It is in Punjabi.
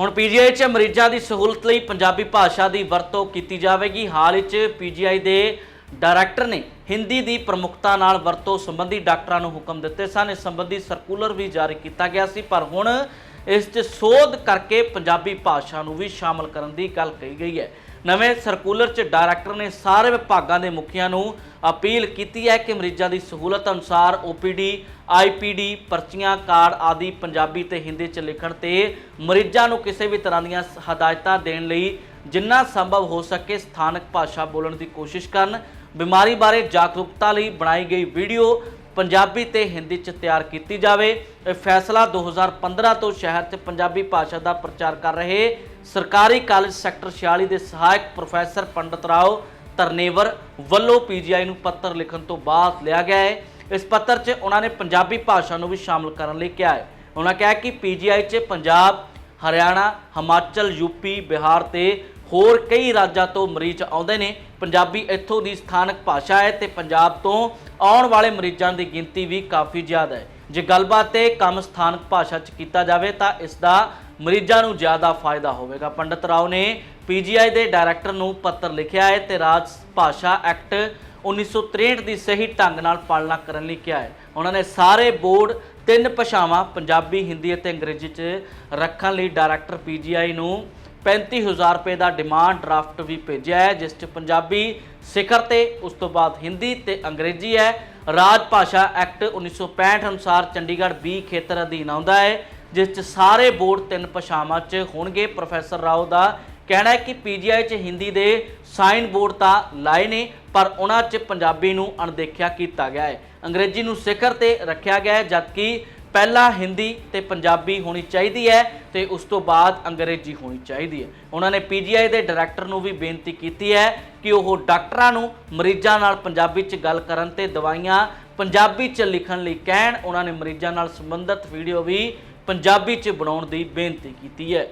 ਹੁਣ ਪੀਜੀਆਈ 'ਚ ਮਰੀਜ਼ਾਂ ਦੀ ਸਹੂਲਤ ਲਈ ਪੰਜਾਬੀ ਭਾਸ਼ਾ ਦੀ ਵਰਤੋਂ ਕੀਤੀ ਜਾਵੇਗੀ। ਹਾਲ ਵਿੱਚ ਪੀਜੀਆਈ ਦੇ ਡਾਇਰੈਕਟਰ ਨੇ ਹਿੰਦੀ ਦੀ ਪ੍ਰਮੁਖਤਾ ਨਾਲ ਵਰਤੋਂ ਸੰਬੰਧੀ ਡਾਕਟਰਾਂ ਨੂੰ ਹੁਕਮ ਦਿੱਤੇ ਸਨ। ਇਸ ਸੰਬੰਧੀ ਸਰਕੂਲਰ ਵੀ ਜਾਰੀ ਕੀਤਾ ਗਿਆ ਸੀ, ਪਰ ਹੁਣ ਇਸ 'ਚ ਸੋਧ ਕਰਕੇ ਪੰਜਾਬੀ ਭਾਸ਼ਾ ਨੂੰ ਵੀ ਸ਼ਾਮਲ ਕਰਨ ਦੀ ਗੱਲ ਕਹੀ ਗਈ ਹੈ। ਨਵੇਂ ਸਰਕੂਲਰ 'ਚ ਡਾਇਰੈਕਟਰ ਨੇ ਸਾਰੇ ਵਿਭਾਗਾਂ ਦੇ ਮੁਖੀਆਂ ਨੂੰ ਅਪੀਲ ਕੀਤੀ ਹੈ ਕਿ ਮਰੀਜ਼ਾਂ ਦੀ ਸਹੂਲਤ ਅਨੁਸਾਰ OPD IPD ਪਰਚੀਆਂ, ਕਾਰਡ ਆਦਿ ਪੰਜਾਬੀ ਤੇ ਹਿੰਦੀ 'ਚ ਲਿਖਣ ਤੇ ਮਰੀਜ਼ਾਂ ਨੂੰ ਕਿਸੇ ਵੀ ਤਰ੍ਹਾਂ ਦੀਆਂ ਹਦਾਇਤਾਂ ਦੇਣ ਲਈ ਜਿੰਨਾ ਸੰਭਵ ਹੋ ਸਕੇ ਸਥਾਨਕ ਭਾਸ਼ਾ ਬੋਲਣ ਦੀ ਕੋਸ਼ਿਸ਼ ਕਰਨ। ਬਿਮਾਰੀ ਬਾਰੇ ਜਾਗਰੂਕਤਾ ਲਈ ਬਣਾਈ ਗਈ ਵੀਡੀਓ ਪੰਜਾਬੀ ਤੇ ਹਿੰਦੀ 'ਚ ਤਿਆਰ ਕੀਤੀ ਜਾਵੇ। ਇਹ ਫੈਸਲਾ 2015 ਤੋਂ ਸ਼ਹਿਰ 'ਚ ਪੰਜਾਬੀ ਭਾਸ਼ਾ ਦਾ ਪ੍ਰਚਾਰ ਕਰ ਰਹੇ ਸਰਕਾਰੀ ਕਾਲਜ ਸੈਕਟਰ 46 ਦੇ ਸਹਾਇਕ ਪ੍ਰੋਫੈਸਰ ਪੰਡਤ ਰਾਓ ਤਰਨੇਵਰ ਵੱਲੋਂ ਪੀਜੀਆਈ ਨੂੰ ਪੱਤਰ ਲਿਖਣ ਤੋਂ ਬਾਅਦ ਲਿਆ ਗਿਆ ਹੈ। ਇਸ ਪੱਤਰ 'ਚ ਉਹਨਾਂ ਨੇ ਪੰਜਾਬੀ ਭਾਸ਼ਾ ਨੂੰ ਵੀ ਸ਼ਾਮਲ ਕਰਨ ਲਈ ਕਿਹਾ ਹੈ। ਉਹਨਾਂ ਕਿਹਾ ਕਿ ਪੀਜੀਆਈ 'ਚ ਪੰਜਾਬ, ਹਰਿਆਣਾ, ਹਿਮਾਚਲ ਯੂਪੀ ਬਿਹਾਰ ਤੇ ਹੋਰ ਕਈ ਰਾਜਾਂ ਤੋਂ ਮਰੀਜ਼ ਆਉਂਦੇ ਨੇ। ਪੰਜਾਬੀ ਇੱਥੋਂ ਦੀ ਸਥਾਨਕ ਭਾਸ਼ਾ ਹੈ ਤੇ ਪੰਜਾਬ ਤੋਂ ਆਉਣ ਵਾਲੇ ਮਰੀਜ਼ਾਂ ਦੀ ਗਿਣਤੀ ਵੀ ਕਾਫੀ ਜ਼ਿਆਦਾ ਹੈ। ਜੇ ਗੱਲਬਾਤ ਤੇ ਕੰਮ ਸਥਾਨਕ ਭਾਸ਼ਾ 'ਚ ਕੀਤਾ ਜਾਵੇ ਤਾਂ ਇਸ ਦਾ ਮਰੀਜ਼ਾਂ ਨੂੰ ਜ਼ਿਆਦਾ ਫਾਇਦਾ ਹੋਵੇਗਾ। ਪੰਡਤ ਰਾਓ ਨੇ ਪੀਜੀਆਈ ਦੇ ਡਾਇਰੈਕਟਰ ਨੂੰ ਪੱਤਰ ਲਿਖਿਆ ਹੈ ਤੇ ਰਾਜ ਭਾਸ਼ਾ ਐਕਟ 1963 ਦੀ ਸਹੀ ਢੰਗ ਨਾਲ ਪਾਲਣਾ ਕਰਨ ਲਈ ਕਿਹਾ ਹੈ। ਉਹਨਾਂ ਨੇ ਸਾਰੇ ਬੋਰਡ ਤਿੰਨ ਭਾਸ਼ਾਵਾਂ, ਪੰਜਾਬੀ, ਹਿੰਦੀ ਅਤੇ ਅੰਗਰੇਜ਼ੀ 'ਚ ਰੱਖਣ ਲਈ ਡਾਇਰੈਕਟਰ ਪੀਜੀਆਈ ਨੂੰ 35000 ਰੁਪਏ ਦਾ ਡਿਮਾਂਡ ਡਰਾਫਟ ਵੀ ਭੇਜਿਆ ਹੈ, ਜਿਸ 'ਚ ਪੰਜਾਬੀ ਸਿਖਰ ਤੇ ਉਸ ਤੋਂ ਬਾਅਦ ਹਿੰਦੀ ਤੇ ਅੰਗਰੇਜ਼ੀ ਹੈ। ਰਾਜ ਭਾਸ਼ਾ ਐਕਟ 1965 ਅਨੁਸਾਰ ਚੰਡੀਗੜ੍ਹ ਬੀ ਖੇਤਰ ਅਧੀਨ ਆਉਂਦਾ ਹੈ, ਜਿਸ 'ਚ ਸਾਰੇ ਬੋਰਡ ਤਿੰਨ ਭਾਸ਼ਾਵਾਂ 'ਚ ਹੋਣਗੇ। ਪ੍ਰੋਫੈਸਰ ਰਾਓ ਦਾ ਕਹਿਣਾ ਹੈ ਕਿ ਪੀਜੀਆਈ 'ਚ ਹਿੰਦੀ ਦੇ ਸਾਈਨ ਬੋਰਡ ਤਾਂ ਲਾਏ ਨੇ, ਪਰ ਉਹਨਾਂ 'ਚ ਪੰਜਾਬੀ ਨੂੰ ਅਣਦੇਖਿਆ ਕੀਤਾ ਗਿਆ ਹੈ। ਅੰਗਰੇਜ਼ੀ ਨੂੰ ਸਿਖਰ ਤੇ ਰੱਖਿਆ ਗਿਆ ਹੈ, ਜਦਕਿ ਪਹਿਲਾਂ ਹਿੰਦੀ ਤੇ ਪੰਜਾਬੀ ਹੋਣੀ ਚਾਹੀਦੀ ਹੈ ਤੇ ਉਸ ਤੋਂ ਬਾਅਦ ਅੰਗਰੇਜ਼ੀ ਹੋਣੀ ਚਾਹੀਦੀ ਹੈ। ਉਹਨਾਂ ਨੇ ਪੀਜੀਆਈ ਦੇ ਡਾਇਰੈਕਟਰ ਨੂੰ ਵੀ ਬੇਨਤੀ ਕੀਤੀ ਹੈ ਕਿ ਉਹ ਡਾਕਟਰਾਂ ਨੂੰ ਮਰੀਜ਼ਾਂ ਨਾਲ ਪੰਜਾਬੀ 'ਚ ਗੱਲ ਕਰਨ ਤੇ ਦਵਾਈਆਂ ਪੰਜਾਬੀ 'ਚ ਲਿਖਣ ਲਈ ਕਹਿਣ। ਉਹਨਾਂ ਨੇ ਮਰੀਜ਼ਾਂ ਨਾਲ ਸੰਬੰਧਿਤ ਵੀਡੀਓ ਵੀ ਪੰਜਾਬੀ 'ਚ ਬਣਾਉਣ ਦੀ ਬੇਨਤੀ ਕੀਤੀ ਹੈ।